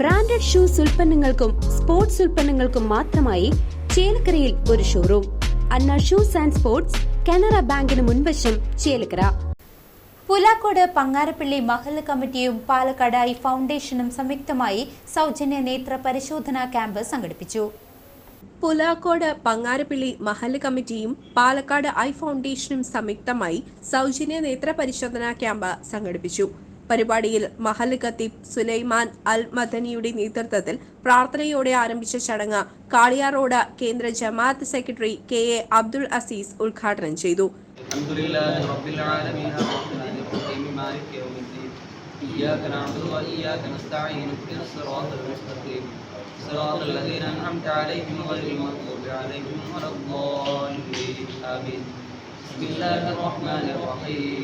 Branded shoes ഉൽപ്പന്നങ്ങൾക്കും sports ഉൽപ്പന്നങ്ങൾക്കും മാത്രമായി ചേലക്കരയിൽ ഒരു showroom. Anna shoes and sports Canara ബാങ്കിന് മുൻവശം ചേലക്കര. പുലാക്കോട് പങ്ങാരപ്പള്ളി മഹല്ല് കമ്മിറ്റിയും പാലക്കാട് ഐ ഫൗണ്ടേഷനും സംയുക്തമായി സൗജന്യ നേത്ര പരിശോധനാ ക്യാമ്പ് സംഘടിപ്പിച്ചു. പുലാക്കോട് പങ്ങാരപ്പള്ളി മഹല്ല് കമ്മിറ്റിയും പാലക്കാട് ഐ ഫൗണ്ടേഷനും സംയുക്തമായി സൗജന്യ നേത്ര പരിശോധനാ ക്യാമ്പ് സംഘടിപ്പിച്ചു. പരിപാടിയിൽ മഹല്ല് ഖത്തീബ് സുലൈമാൻ അൽ മദനിയുടെ നേതൃത്വത്തിൽ പ്രാർത്ഥനയോടെ ആരംഭിച്ച ചടങ്ങ് കാളിയാർ റോഡ് കേന്ദ്ര ജമാഅത്ത് secretary K A Abdul Aziz ഉദ്ഘാടനം ചെയ്തു الحمد لله رب العالمين الرحمن الرحيم مالك يوم الدين إياك نعبد وإياك نستعين اهدنا الصراط المستقيم صراط الذين أنعمت عليهم غير المغضوب عليهم ولا الضالين آمين بسم الله الرحمن الرحيم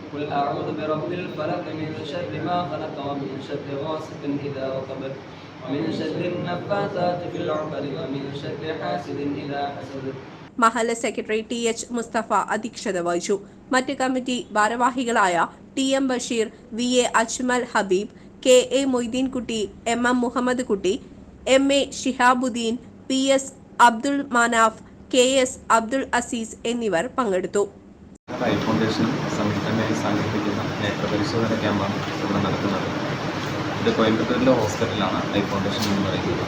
قل أعوذ برب الفلق من شر ما خلق ومن شر غاسق إذا وقب ومن شر النفاثات في العقد ومن شر حاسد إذا حسد മഹല്ല് സെക്രട്ടറി ടി എച്ച് മുസ്തഫ അധ്യക്ഷത വഹിച്ചു മറ്റ് കമ്മിറ്റി ഭാരവാഹികളായ T M Basheer V A Ajmal Habeeb K A Moideenkutty M M Muhammad Kutty M A Shihabuddeen P S Abdul Manaf K S Abdul Aziz എന്നിവർ പങ്കെടുത്തു eye foundation സംയുക്തമായി സംഘടിപ്പിക്കുന്ന നേത്രപരിശോധന ക്യാമ്പാണ് ഇവിടെ നടക്കുന്നത്. ഇത് കോയമ്പത്തൂരിലെ ഹോസ്പിറ്റലാണ് ഐ ഫൗണ്ടേഷൻ എന്ന് പറയുന്നത്.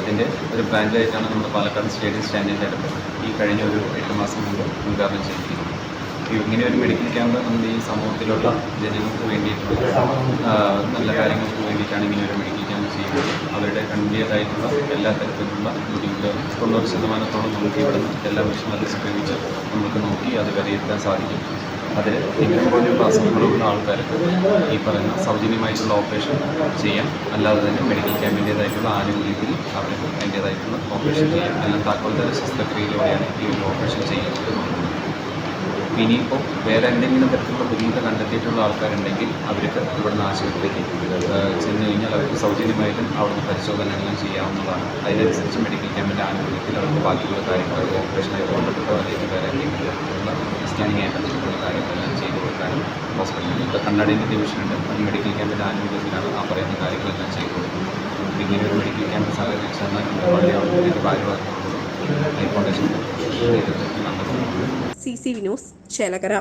അതിന്റെ ഒരു ബ്രാഞ്ചായിട്ടാണ് നമ്മുടെ പാലക്കാട് സ്റ്റേഡിയം സ്റ്റാൻഡിന്റെ അടുത്ത് ഈ കഴിഞ്ഞ ഒരു എട്ട് മാസം മുമ്പ് ഉദ്ഘാടനം ചെയ്തിരിക്കുന്നത്. ഇങ്ങനെ ഒരു മെഡിക്കൽ ക്യാമ്പ് നമ്മുടെ ഈ സമൂഹത്തിലുള്ള ജനങ്ങൾക്ക് വേണ്ടിയിട്ടുള്ള നല്ല കാര്യങ്ങൾക്ക് വേണ്ടിയിട്ടാണ് ഇങ്ങനെ ഒരു മെഡിക്കൽ ക്യാമ്പ് ചെയ്യുന്നത്. അവരുടെ കണ്ടിയതായിട്ടുള്ള എല്ലാ തരത്തിലുള്ള ബുദ്ധിമുട്ടുകളും തൊണ്ണൂറ് ശതമാനത്തോളം നമുക്ക് ഇവിടുന്ന് എല്ലാ വിഷയങ്ങളും ശ്രമിച്ച് നമുക്ക് നോക്കി അത് വിലയിരുത്താൻ സാധിക്കും. അതിൽ ഇങ്ങനെ പോലെയുള്ള അസുഖങ്ങളുള്ള ആൾക്കാർക്ക് ഈ പറയുന്ന സൗജന്യമായിട്ടുള്ള ഓപ്പറേഷൻ ചെയ്യാം അല്ലാതെ തന്നെ മെഡിക്കൽ ക്യാമ്പിന്റേതായിട്ടുള്ള ആനുകൂല്യത്തിൽ അവർക്ക് അതിന്റേതായിട്ടുള്ള ഓപ്പറേഷൻ ചെയ്യാം എല്ലാം താക്കോൽതര ശസ്ത്രക്രിയയിലൂടെയാണ് ഈ ഒരു ഓപ്പറേഷൻ ചെയ്യുന്നത്. ഇനിയിപ്പോൾ വേറെ എന്തെങ്കിലും തരത്തിലുള്ള ബുദ്ധിമുട്ട് കണ്ടെത്തിയിട്ടുള്ള ആൾക്കാരുണ്ടെങ്കിൽ അവർക്ക് ഇവിടുന്ന് ആശുപത്രിക്ക് ചെന്ന് കഴിഞ്ഞാൽ അവർക്ക് സൗജന്യമായിട്ടും അവിടുന്ന് പരിശോധനകളും ചെയ്യാവുന്നതാണ്. അതിനനുസരിച്ച് മെഡിക്കൽ ക്യാമ്പിന്റെ ആനുകൂല്യത്തിൽ അവർക്ക് ബാക്കിയുള്ള കാര്യങ്ങൾ ഓപ്പറേഷനായിട്ട് ബന്ധപ്പെട്ടോ അല്ലെങ്കിൽ വേറെ എന്തെങ്കിലും തരത്തിലുള്ള സ്കാനിങ് ആയിട്ട് ബന്ധപ്പെട്ടുള്ള കാര്യങ്ങളെല്ലാം ചെയ്തു കൊടുക്കാനും ഹോസ്പിറ്റലിൽ ഇപ്പോൾ കണ്ണാടിന്റെ ഡിവിഷനുണ്ട് അത് മെഡിക്കൽ ക്യാമ്പിന്റെ ആനുകൂല്യത്തിലാണ് ആ പറയുന്ന കാര്യങ്ങളെല്ലാം ചെയ്തു കൊടുക്കുന്നത്. ഇങ്ങനെ ഒരു മെഡിക്കൽ ക്യാമ്പ് സഹകരിച്ചാൽ വളരെ ആളുകളിലേക്ക് ഭാരവാഹികളോടും ഹൈ ഫൗണ്ടേഷൻ നടത്തുന്നു C C V news Chelakkara